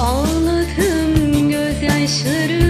Ağladım gözyaşları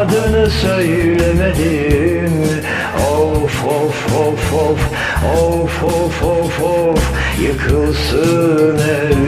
adını söylemedim. Of of of of of of of of Yıkılsın evim